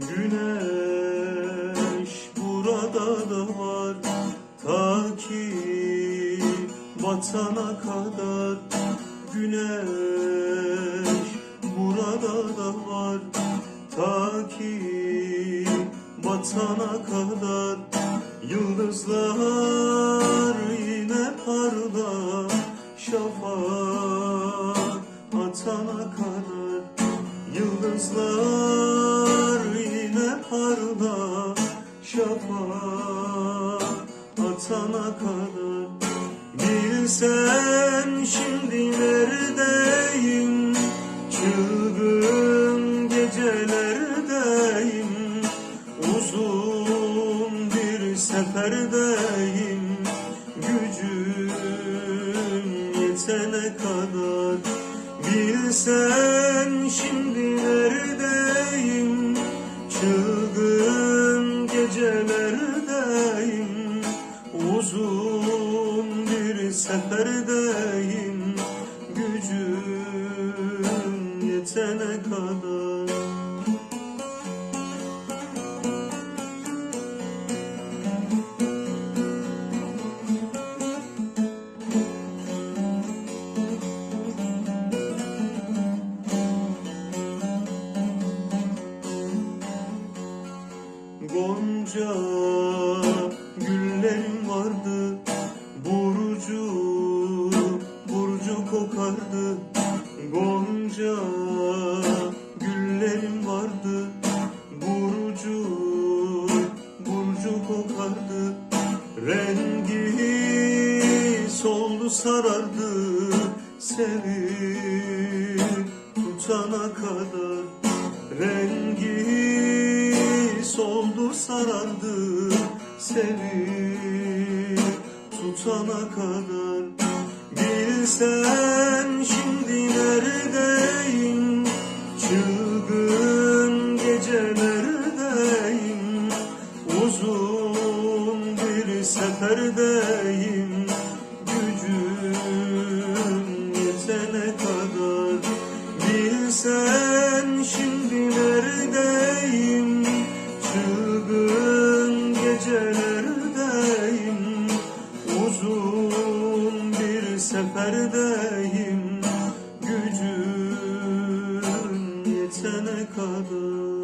Güneş burada da var. Ta ki batana kadar. Güneş burada da var. Ta ki batana kadar. Yıldızlar şafak atana kadar. Bilsen şimdi neredeyim? Çılgın gecelerdeyim. Uzun bir seferdeyim. Gücüm yetene kadar. Bilsen şimdi neredeyim? Çılgın seferdeyim Gücüm yetene kadar. Gonca kokardı Gonca güllerim vardı Burcu, burcu kokardı Rengi soldu sarardı Sevip tutana kadar Rengi soldu sarardı Sevip tutana kadar Bilsen şimdi neredeyim? Çılgın gecelerdeyim Uzun bir seferdeyim seferdeyim Gücüm yetene kadar